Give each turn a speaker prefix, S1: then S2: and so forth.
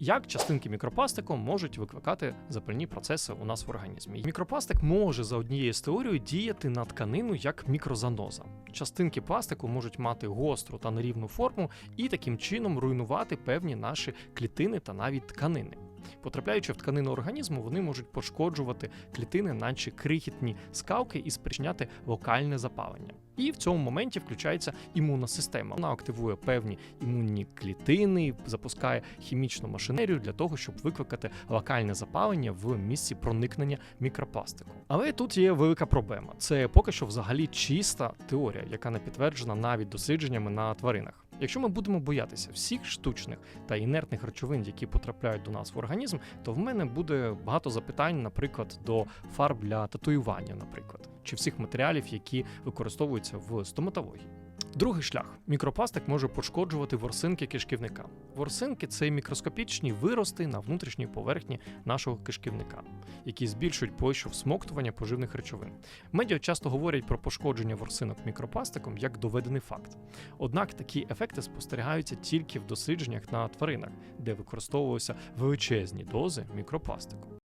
S1: Як частинки мікропластику можуть викликати запальні процеси у нас в організмі? Мікропластик може за однією з теорією діяти на тканину як мікрозаноза. Частинки пластику можуть мати гостру та нерівну форму і таким чином руйнувати певні наші клітини та навіть тканини. Потрапляючи в тканину організму, вони можуть пошкоджувати клітини, наче крихітні скалки, і спричиняти локальне запалення. І в цьому моменті включається імунна система. Вона активує певні імунні клітини, запускає хімічну машинерію для того, щоб викликати локальне запалення в місці проникнення мікропластику. Але тут є велика проблема. Це поки що взагалі чиста теорія, яка не підтверджена навіть дослідженнями на тваринах. Якщо ми будемо боятися всіх штучних та інертних речовин, які потрапляють до нас в організм, то в мене буде багато запитань, наприклад, до фарб для татуювання, наприклад, чи всіх матеріалів, які використовуються в стоматології. Другий шлях мікропластик може пошкоджувати ворсинки кишківника. Ворсинки це мікроскопічні вирости на внутрішній поверхні нашого кишківника, які збільшують площу всмоктування поживних речовин. Медіа часто говорять про пошкодження ворсинок мікропластиком як доведений факт. Однак такі ефекти спостерігаються тільки в дослідженнях на тваринах, де використовувалися величезні дози мікропластику.